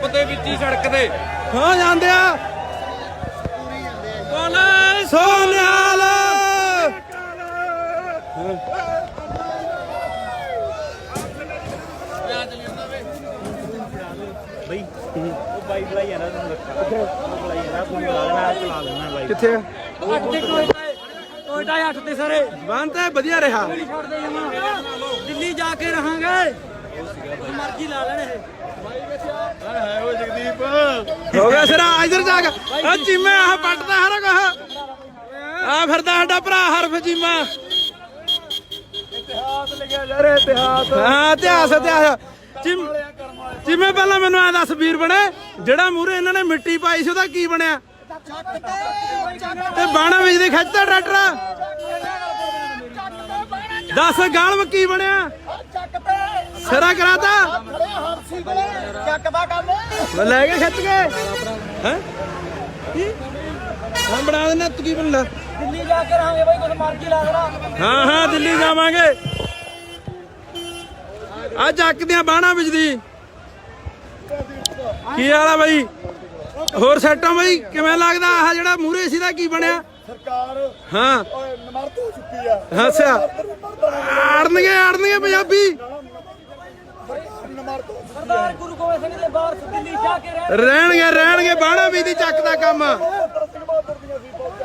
Pump ਦੇ ਵਿੱਚ ਹੀ ਸੜਕ ਤੇ। ਹਾਂ ਜਾਂਦੇ ਆ। ਬੋਲੇ ਸੋਨਿਆਲ। ਬਈ ਉਹ ਬਾਈ ਬੁਲਾਈ ਜਾਂਦਾ ਤੁਹਾਨੂੰ ਰੱਖਾ। ਉਹ ਬੁਲਾਈ ਜਾਂਦਾ ਫੋਨ ਲਾ ਦੇਣਾ ਚਲਾ ਦੇਣਾ ਬਾਈ। ਕਿੱਥੇ ਆ? ਅੱਠ ਤੇ ਟੋਇਟਾ ਤੇ ਸਾਰੇ। ਬੰਦ ਤਾਂ ਵਧੀਆ ਰਿਹਾ। ਦੇ ਦਿੱਲੀ ਜਾ ਕੇ ਰਹਾਂਗੇ। ਮਰਜ਼ੀ ਲਾ ਲੈਣ ਇਹ ਹੋ ਗਿਆ ਸਿਰਾ ਇਧਰ ਜਾ ਕੇ। ਆ ਚੀਮੇ ਆਹ ਪੱਟਦਾ ਹਰ ਕੋ ਆ ਫਿਰਦਾ ਸਾਡਾ ਭਰਾ ਹਰਫ ਚੀਮਾ। ਇਤਿਹਾਸ ਲਿਖਿਆ ਜਾ ਰਿਹਾ ਇਤਿਹਾਸ। ਹਾਂ ਇਤਿਹਾਸ ਇਤਿਹਾਸ। ਚੀਮ ਚੀਮੇ ਪਹਿਲਾਂ ਮੈਨੂੰ ਆ ਦੱਸ ਵੀਰ ਬਣੇ ਜਿਹੜਾ ਮੂਰੇ ਇਹਨਾਂ ਨੇ ਮਿੱਟੀ ਪਾਈ ਸੀ ਉਹਦਾ ਕੀ ਬਣਿਆ? ਤੇ ਬਾਣਾ ਵਿੱਚ ਦੇ ਖਿੱਚਦਾ ਟਰੈਕਟਰ। ਦੱਸ ਗਾਲਵ ਕੀ ਬਣਿਆ? ਸਿਰਾ ਕਰਾਤਾ ਚੱਕਦਾ ਕੰਮ ਮੈਂ ਲੈ ਕੇ ਖਿੱਚ ਕੇ। ਹੈ? ਹਾਂ ਬਣਾ ਦੇਣਾ ਤੂੰ ਕੀ ਬਣਦਾ ਦਿੱਲੀ ਜਾ ਕੇ ਰਹਾਂਗੇ ਬਾਈ ਕੁਝ ਮਰਜ਼ੀ ਲਾ ਦੇਣਾ ਹਾਂ ਹਾਂ ਦਿੱਲੀ ਜਾਵਾਂਗੇ। ਆ ਚੱਕ ਦੀਆਂ ਬਾਣਾ ਵਿਚਦੀ ਕੀ ਹਾਲ ਆ ਬਾਈ? ਹੋਰ ਸੈਟਾਂ ਬਾਈ? ਕਿਵੇਂ ਲੱਗਦਾ? ਆਹ ਜਿਹੜਾ ਮੂਰੇ ਸੀ ਦਾ ਕੀ ਬਣਿਆ? ਸਰਕਾਰ ਹਾਂ। ਓਏ ਨਮਰਤ ਹੋ ਚੁੱਕੀ ਆ। ਹੱਸਿਆ ਆੜਨਗੇ ਆੜਨਗੇ ਪੰਜਾਬੀ। ਨਮਰਤ ਹੋ ਸਰਦਾਰ ਗੁਰੂ ਗੋਬਿੰਦ ਸਿੰਘ ਦੇ ਬਾਹਰ ਦਿੱਲੀ ਜਾ ਕੇ ਰਹਿ ਰਹਿਣਗੇ ਰਹਿਣਗੇ ਬਾਣਾ ਵੀ ਦੀ ਚੱਕ ਦਾ ਕੰਮ।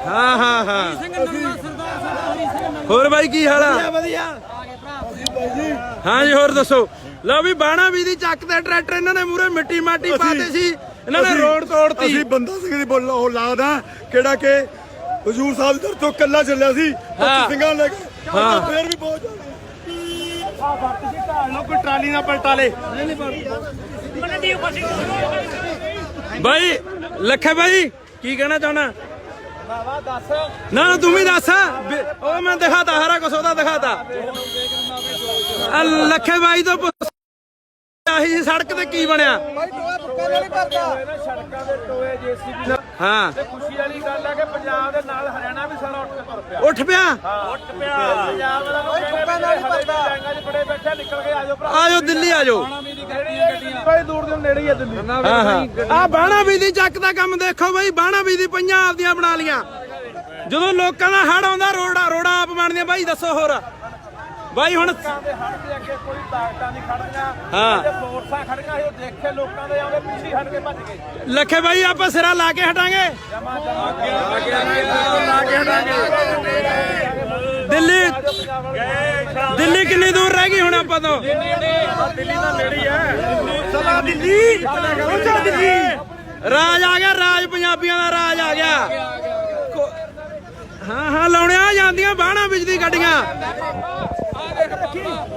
ਹਾਂ ਹਾਂ ਹਾਂ। ਸਿੰਘ ਨੰਨਾ ਸਰਦਾਰ ਸਾਡਾ ਹਰੀ ਸਿੰਘ ਨੰਨਾ। ਹੋਰ ਬਾਈ ਕੀ ਹਾਲ ਆ? ਵਧੀਆ ਹਾਂ ਜੀ ਹੋਰ ਦੱਸੋ। ਲਓ ਵੀ ਬਾਣਾ ਵੀ ਦੀ ਚੱਕ ਤੇ ਟਰੈਕਟਰ ਇਹਨਾਂ ਨੇ ਮੂਰੇ ਮਿੱਟੀ ਮਾਟੀ ਪਾਤੇ ਸੀ ਇਹਨਾਂ ਨੇ ਰੋਡ ਤੋੜਤੀ। ਅਸੀਂ ਬੰਦਾ ਸਿੰਘ ਦੀ ਬੋਲ ਉਹ ਲਾਦਾ ਕਿਹੜਾ ਕਿ ਹਜੂਰ ਸਾਹਿਬ ਦਰ ਤੋਂ ਕੱਲਾ ਚੱਲਿਆ ਸੀ ਹਾਂ। 25 ਸਿੰਘਾਂ ਲੈ ਕੇ। ਹਾਂ। ਫੇਰ ਵੀ ਬਹੁਤ ਕੋਈ ਟਰਾਲੀ ਨਾ ਪਲਟਾਲੇ ਬਾਈ, ਲੱਖੇ ਬਾਈ, ਕੀ ਕਹਿਣਾ ਚਾਹਣਾ ਬਾਵਾ ਦੱਸ ਨਾ ਨਾ, ਤੂੰ ਵੀ ਦੱਸ। ਉਹ ਮੈਂ ਦਿਖਾਤਾ ਸਾਰਾ ਕੁਛ ਉਹਦਾ ਦਿਖਾਤਾ। ਲੱਖੇ ਬਾਈ ਤੋਂ ਆਹੀ ਜੀ ਸੜਕ ਤੇ ਕੀ ਬਣਿਆ? ਬਾਈ ਟੋਆ ਪੱਕਾ ਨਹੀਂ ਕਰਦਾ ਸੜਕਾਂ ਦੇ ਟੋਏ ਜੀਸੀਬੀ ਨਾਲ। ਹਾਂ। ਤੇ ਖੁਸ਼ੀ ਵਾਲੀ ਗੱਲ ਹੈ ਕਿ ਪੰਜਾਬ ਦੇ ਨਾਲ ਹਰਿਆਣਾ ਵੀ ਸਾਰਾ ਉੱਠ ਕੇ ਤੁਰ ਪਿਆ। ਉੱਠ ਪਿਆ? ਉੱਠ ਪਿਆ। ਪੰਜਾਬ ਵਾਲਾ ਕੋਈ ਟੋਕਾ ਨਾਲ ਨਹੀਂ ਪਰਦਾ ਜੰਗਾਂ 'ਚ ਬੜੇ ਬੈਠੇ ਨਿਕਲ ਕੇ ਆਜੋ ਭਰਾ। ਆਜੋ ਦਿੱਲੀ ਆਜੋ। ਬੜੀ ਦੂਰ ਦੇ ਨੇੜੇ ਹੀ ਆ ਦਿੱਲੀ। ਹਾਂ ਹਾਂ। ਆ ਬਾਣਾ ਵੀ ਦੀ ਚੱਕ ਦਾ ਕੰਮ ਦੇਖੋ ਬਾਈ ਬਾਣਾ ਵੀ ਦੀ ਪਈਆਂ ਆਪਦੀਆਂ ਬਣਾ ਲੀਆਂ। ਜਦੋਂ ਲੋਕਾਂ ਦਾ ਹੜ ਆਉਂਦਾ ਰੋੜਾ ਰੋੜਾ ਆਪ ਬਣਦੀਆਂ। ਬਾਈ ਦੱਸੋ ਹੋਰ। ਬਾਈ ਹੁਣ ਲੋਕਾਂ ਦੇ ਹੜ ਦੇ ਅੱਗੇ ਕੋਈ ਤਾਕਤਾਂ ਨਹੀਂ ਖੜੀਆਂ ਹਾਂ। ਤੇ ਫੋਰਸਾਂ ਖੜੀਆਂ ਸੀ ਉਹ ਦੇਖੇ ਲੋਕਾਂ ਦੇ ਆਉਂਦੇ ਪਿੱਛੇ ਹਟ ਕੇ ਭੱਜ ਗਏ। ਲੱਖੇ ਬਾਈ ਆਪਾਂ ਸਿਰਾ ਲਾ ਕੇ ਹਟਾਂਗੇ। ਜਮਾ ਜਮਾ ਲਾ ਕੇ ਹਟਾਂਗੇ। ਦਿੱਲੀ। ਦਿੱਲੀ ਕਿੰਨੀ ਦੂਰ ਰਹਿ ਗਈ ਹੁਣ ਆਪਾਂ ਤੋਂ? ਦਿੱਲੀ ਦਾ ਨੇੜੇ ਹੈ ਸਲਾ ਦਿੱਲੀ। ਦਿੱਲੀ। ਰਾਜ ਆ ਗਿਆ ਰਾਜ ਪੰਜਾਬੀਆਂ ਦਾ ਰਾਜ ਆ ਗਿਆ। ਕੋ- ਹਾਂ ਹਾਂ ਲਾਉਣਿਆ ਜਾਂਦੀਆਂ ਬਾਣਾ ਵਿੱਚ ਦੀ ਗੱਡੀਆਂ।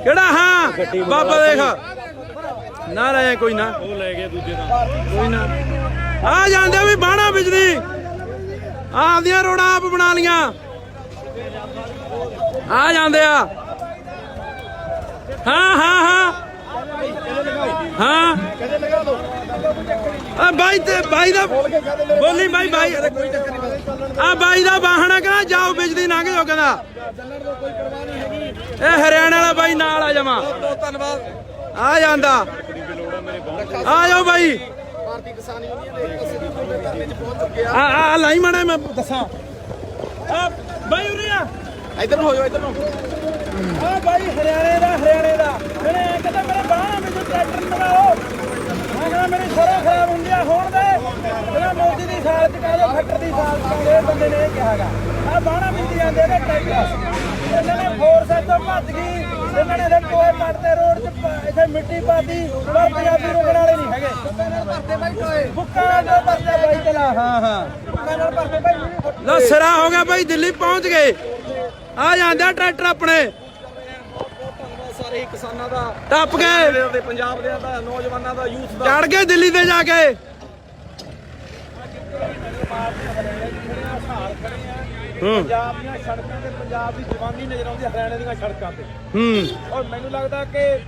ਕਿਹੜਾ? ਹਾਂ ਬਾਬਾ ਦੇਖ। ਨਾ ਲੈ ਕੋਈ ਨਾ। ਉਹ ਲੈ ਗਿਆ ਦੂਜੇ ਦਾ ਕੋਈ ਨਾ। ਆ ਜਾਂਦੇ ਵੀ ਬਾਣਾ ਦੀ ਆਪਦੀਆਂ ਰੋੜਾਂ ਆਪ ਬਣਾ ਲੀਆਂ। ਆ ਜਾਂਦੇ ਆ। ਹਾਂ ਹਾਂ ਹਾਂ। ਹਾਂ। ਆ ਬਾਈ ਤੇ ਬਾਈ ਦਾ ਬੋਲੀ ਬਾਈ ਬਾਈ। ਆ ਬਾਈ ਦਾ ਵਾਹਣਾ ਕਹਿੰਦਾ ਜਾਓ ਬਿਜਲੀ ਲੰਘ ਜਾਓ ਕਹਿੰਦਾ। ਇਹ ਹਰਿਆਣਾ ਵਾਲਾ ਬਾਈ ਨਾਲ ਆ ਜਾਵਾਂ। ਧੰਨਵਾਦ। ਆ ਜਾਂਦਾ। ਆ ਜਾਓ ਬਾਈ। ਆ। ਆ ਲਾਈ ਮਣਾ ਮੈਂ ਦੱਸਾਂ। ਆ ਬਾਈ ਉਰੇ ਆ। ਇਧਰ ਨੂੰ ਹੋ ਜਾਓ ਇਧਰ ਨੂੰ। ਆ ਬਾਈ ਹਰਿਆਣੇ ਦਾ ਹਰਿਆਣੇ ਦਾ। ਐਂ ਕਹਿੰਦਾ ਮੇਰੇ ਟਰੈਕਟਰ ਬਣਾਓ ਮੈਂ ਕਹਿੰਦਾ ਮੇਰੀ ਸਰੋਂ ਖਰਾਬ ਹੁੰਦੀ ਆ ਹੋਣ ਦੇ। ਮੋਦੀ ਦੀ ਸਾਲ ਚ ਕਹਿ ਦੋ ਖੱਟਰ ਦੀ ਸਾਲ ਚ ਕਹਿੰਦੇ ਇਹ ਬੰਦੇ ਨੇ ਇਹ ਕਿਹਾਗਾ ਆ ਬਾਹਣਾ ਮਿਲਦੀ ਜਾਂਦੇ ਨੇ ਟਰੈਕਟਰ। ਇਹਨਾਂ ਨੇ ਫੋਰਸ ਇੱਥੋਂ ਭੱਜ ਗਈ। ਇਹਨਾਂ ਨੇ ਇਹਦੇ ਟੋਏ ਪੱਟਦੇ ਰੋਡ 'ਚ, ਪ- ਇੱਥੇ ਮਿੱਟੀ ਪਾਤੀ। ਪਰ ਪੰਜਾਬੀ ਰੁਕਣ ਵਾਲੇ ਨਹੀਂ ਹੈਗੇ। ਬੁੱਕਾ ਨਾਲ ਭਰਦੇ ਬਾਈ ਚਲਾ। ਹਾਂ ਹਾਂ। ਬੁੱਕਾ ਨਾਲ ਭਰਦੇ ਬਾਈ ਲੋ ਸਿਰਾ ਹੋ ਗਿਆ ਬਾਈ ਦਿੱਲੀ ਪਹੁੰਚ ਗਏ। ਆ ਜਾਂਦਾ ਟਰੈਕਟਰ ਆਪਣੇ। ਸਾਰੇ ਕਿਸਾਨਾਂ ਦਾ ਟੱਪ ਗਏ। ਦੇ ਪੰਜਾਬ ਦੇ ਦਾ ਨੌਜਵਾਨਾਂ ਦਾ ਯੂਥ ਚੜ ਗਏ ਦਿੱਲੀ ਤੇ ਜਾ ਕੇ। ਪੰਜਾਬ ਦੀਆਂ ਸੜਕਾਂ ਤੇ ਪੰਜਾਬ ਦੀ ਜਵਾਨੀ ਨਜ਼ਰ ਆਉਂਦੀ ਹੈ ਹਰਿਆਣੇ ਦੀਆਂ ਸੜਕਾਂ ਤੇ। ਹੂੰ। ਔਰ ਮੈਨੂੰ ਲੱਗਦਾ ਕਿ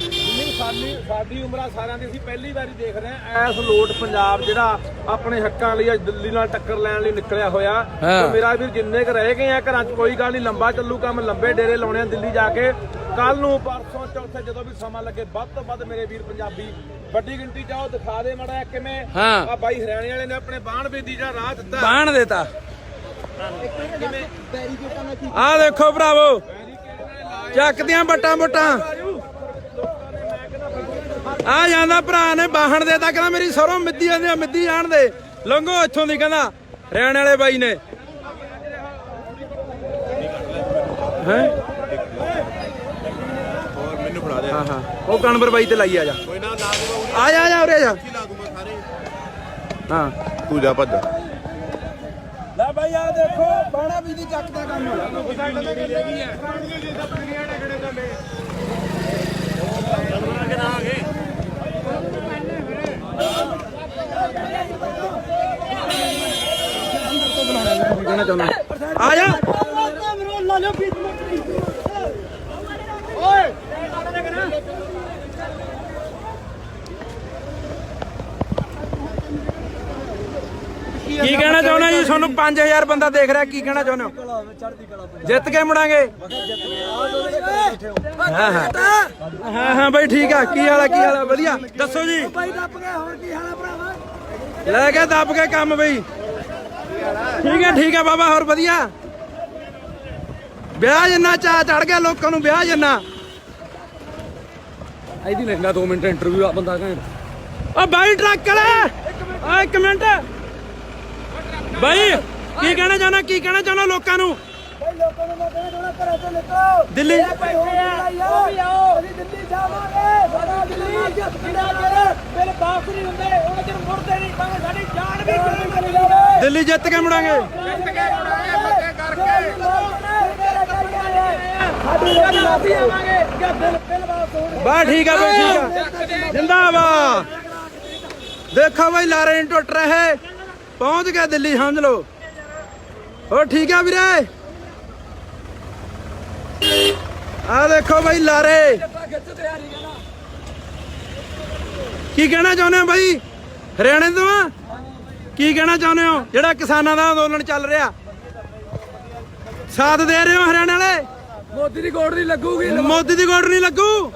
ਜਿੰਨੀ ਸਾਡੀ ਸਾਡੀ ਉਮਰਾਂ ਸਾਰਿਆਂ ਦੀ ਅਸੀਂ ਪਹਿਲੀ ਵਾਰੀ ਦੇਖ ਰਹੇ ਹਾਂ ਐਸ ਲੋਟ ਪੰਜਾਬ ਜਿਹੜਾ ਆਪਣੇ ਹੱਕਾਂ ਲਈ ਅੱਜ ਦਿੱਲੀ ਨਾਲ ਟੱਕਰ ਲੈਣ ਲਈ ਨਿਕਲਿਆ ਹੋਇਆ। ਹਾਂ। ਤੇ ਮੇਰਾ ਵੀਰ ਜਿੰਨੇ ਕ ਰਹਿ ਗਏ ਆ ਘਰਾਂ 'ਚ ਕੋਈ ਗੱਲ ਨਹੀਂ ਲੰਬਾ ਚੱਲੂ ਕੰਮ ਲੰਬੇ ਡੇਰੇ ਲਾਉਣੇ ਆ ਦਿੱਲੀ ਜਾ ਕੇ। ਕੱਲ ਨੂੰ ਪਰਸੋਂ ਚੌਥੇ ਜਦੋਂ ਵੀ ਸਮਾਂ ਲੱਗੇ ਵੱਧ ਤੋਂ ਵੱਧ ਮੇਰੇ ਵੀਰ ਪੰਜਾਬੀ ਵੱਡੀ ਗਿਣਤੀ ਚ ਆਓ ਦਿਖਾ ਦੇ ਮੜਾ ਕਿਵੇਂ ਹਾਂ। ਆ ਬਾਈ ਹਰਿਆਣੇ ਵਾਲੇ ਨੇ ਆਪਣੇ ਬਾਣ ਬੇਦੀ ਜਿਹੜਾ ਰਾਹ ਦਿੱਤਾ। ਬਾਣ ਦੇਤਾ। ਆ ਦੇਖੋ ਭਰਾਵੋ ਚੱਕਦੀਆਂ ਬੱਟਾਂ ਬੱਟਾਂ। ਆ ਜਾਂਦਾ ਭਰਾ ਨੇ ਬਾਹਣ ਦੇਤਾ ਕਹਿੰਦਾ ਮੇਰੀ ਸਰੋਂ ਮਿੱਦੀ ਜਾਂਦੀ ਆ ਮਿੱਦੀ ਜਾਣ ਦੇ। ਲੰਘੋ ਇੱਥੋਂ ਦੀ ਕਹਿੰਦਾ ਹਰਿਆਣੇ ਵਾਲੇ ਬਾਈ ਨੇ। ਹੈ? ਮੈਨੂੰ ਫੜਾ ਦੇ। ਹਾਂ ਹਾਂ। ਉਹ ਕਣਬਰ ਬਾਈ ਤੇ ਲਾਈ ਆ ਜਾ। ਕੋਈ ਨਾ ਲਾ ਦੂੰਗਾ। ਆ ਜਾ ਆ ਜਾ ਉਰੇ ਆ ਜਾ। ਹਾਂ। ਤੂੰ ਜਾ ਭੱਜ। ਵੀ ਦੀ ਚੱਕ ਦਾ ਕੰਮ। ਕਹਿਣਾ ਚਾਹੁੰਦਾ ਆ ਜਾ। ਕੀ ਕਹਿਣਾ ਚਾਹੁੰਦੇ? ਤੁਹਾਨੂੰ 5000 ਬੰਦਾ ਦੇਖ ਰਿਹਾ ਕੀ ਕਹਿਣਾ ਚਾਹੁੰਦੇ ਹੋ? ਜਿੱਤ ਕੇ ਮੁੜਾਂਗੇ? ਹਾਂ ਹਾਂ। ਹਾਂ ਹਾਂ ਬਾਈ ਠੀਕ ਆ ਕੀ ਹਾਲ ਆ ਕੀ ਹਾਲ ਆ? ਵਧੀਆ। ਦੱਸੋ ਜੀ। ਬਾਈ ਦੱਬ ਗਏ ਹੋਰ ਕੀ ਹਾਲ ਆ ਭਰਾਵਾ ਲੈ ਕੇ ਦੱਬ ਕੇ ਕੰਮ ਬਈ। ਠੀਕ ਹੈ ਠੀਕ ਹੈ ਬਾਬਾ ਹੋਰ ਵਧੀਆ? ਵਿਆਹ ਜਿੰਨਾ ਚਾਹ ਚੜ ਗਿਆ ਲੋਕਾਂ ਨੂੰ ਵਿਆਹ ਜਿੰਨਾ। ਇਹਦੀ ਲੈਂਦਾ 2 ਮਿੰਟ ਇੰਟਰਵਿਊ ਆ ਬੰਦਾ ਕਹਿੰਦਾ। ਓ ਬਾਈ ਟਰੱਕ ਵਾਲਾ! ਆ ਇੱਕ ਮਿੰਟ। ਬਾਈ ਕੀ ਕਹਿਣਾ ਚਾਹਣਾ ਕੀ ਕਹਿਣਾ ਚਾਹਣਾ ਲੋਕਾਂ ਨੂੰ? ਬਾਈ ਲੋਕਾਂ ਨੂੰ ਮੈਂ ਕਹਿਣਾ ਚਾਹੁੰਦਾ ਘਰਾਂ ਤੋਂ ਨਿਕਲੋ। ਦਿੱਲੀ। ਭਾਈ ਆਓ। ਅਸੀਂ ਦਿੱਲੀ ਜਾਵਾਂਗੇ। ਸਾਡਾ ਦਿੱਲੀ ਜਿਹੜਾ ਜਿਹੜੇ ਮੇਰੇ ਬਾਪ ਨਹੀਂ ਹੁੰਦੇ ਉਹਨਾਂ ਚਿਰ ਮੁੜਦੇ ਨਹੀਂ ਭਾਵੇਂ ਸਾਡੀ ਜਾਨ ਵੀ ਕਿਉਂ ਚਲੀ ਜਾਵੇ। ਦਿੱਲੀ ਜਿੱਤ ਕੇ ਮੁੜਾਂਗੇ। ਸਾਡੀ ਲੋਕੀ ਮਾਫੀ ਆਵਾਂਗੇ। ਜਾਂ ਦਿਲ ਦਿਲ ਵਾਪਸ ਹੋਣ। ਬਾ ਠੀਕ ਆ ਬਈ ਠੀਕ ਆ। ਜਿੰਦਾਬਾਦ। ਦੇਖੋ ਬਈ ਲਾਰੇ ਨਹੀਂ ਟੁੱਟ ਰਹੇ। ਪਹੁੰਚ ਗਏ ਦਿੱਲੀ ਸਮਝ ਲਓ। ਹੋ ਠੀਕ ਆ ਵੀਰੇ? ਆ ਦੇਖੋ ਬਈ ਲਾਰੇ। ਕੀ ਕਹਿਣਾ ਚਾਹੁੰਦੇ ਹੋ ਬਈ? ਹਰਿਆਣੇ ਤੋਂ ਆ? ਕੀ ਕਹਿਣਾ ਚਾਹੁੰਦੇ ਹੋ? ਜਿਹੜਾ ਕਿਸਾਨਾਂ ਦਾ ਅੰਦੋਲਨ ਚੱਲ ਰਿਹਾ। ਸਾਥ ਦੇ ਰਹੇ ਹੋ ਹਰਿਆਣੇ ਵਾਲੇ? ਮੋਦੀ ਦੀ ਗੋੜ ਨਹੀਂ ਲੱਗੂਗੀ। ਮੋਦੀ ਦੀ ਗੋਡ ਨਹੀਂ ਲੱਗੂ?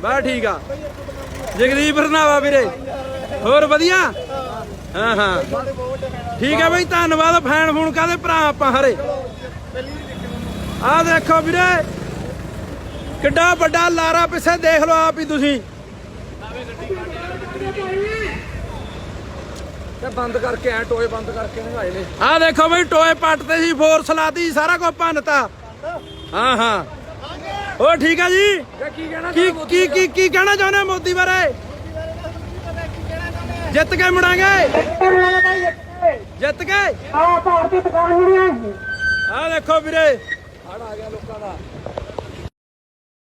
ਬਾ ਠੀਕ ਆ। ਜਗਦੀਪ ਰਨਾਵਾ ਵੀਰੇ। ਹੋਰ ਵਧੀਆ? ਹਾਂ ਹਾਂ। ਠੀਕ ਆ ਬਈ ਧੰਨਵਾਦ ਫੈਨ ਫੋਨ ਕਾਦੇ ਭਰਾ ਆਪਾਂ ਹਰੇ। ਆ ਦੇਖੋ ਵੀਰੇ ਕਿੱਡਾ ਵੱਡਾ ਲਾਰਾ ਪਿੱਛੇ ਦੇਖ ਲਓ ਆਪ ਹੀ ਤੁਸੀਂ। ਤੇ ਬੰਦ ਕਰਕੇ ਐ ਟੋਏ ਬੰਦ ਕਰਕੇ ਨਗਾਏ ਨੇ। ਆ ਦੇਖੋ ਬਈ ਟੋਏ ਪੱਟਦੇ ਸੀ ਫੋਰਸ ਲਾਤੀ ਸਾਰਾ ਕੁਝ ਭੰਨਤਾ ਹਾਂ ਹਾਂ। ਉਹ ਠੀਕ ਆ ਜੀ? ਕੀ ਕਹਿਣਾ ਕੀ ਕੀ ਕੀ ਕੀ ਕਹਿਣਾ ਚਾਹੁੰਦੇ ਹੋ ਮੋਦੀ ਬਾਰੇ? ਜਿੱਤ ਕੇ ਮੁੜਾਂਗੇ। ਜਿੱਤ ਕੇ। ਆ ਭਾਰਤੀ ਦੁਕਾਨ ਜਿਹੜੀਆਂ ਆ ਦੇਖੋ ਵੀਰੇ। ਹੜ ਆ ਗਿਆ ਲੋਕਾਂ ਦਾ।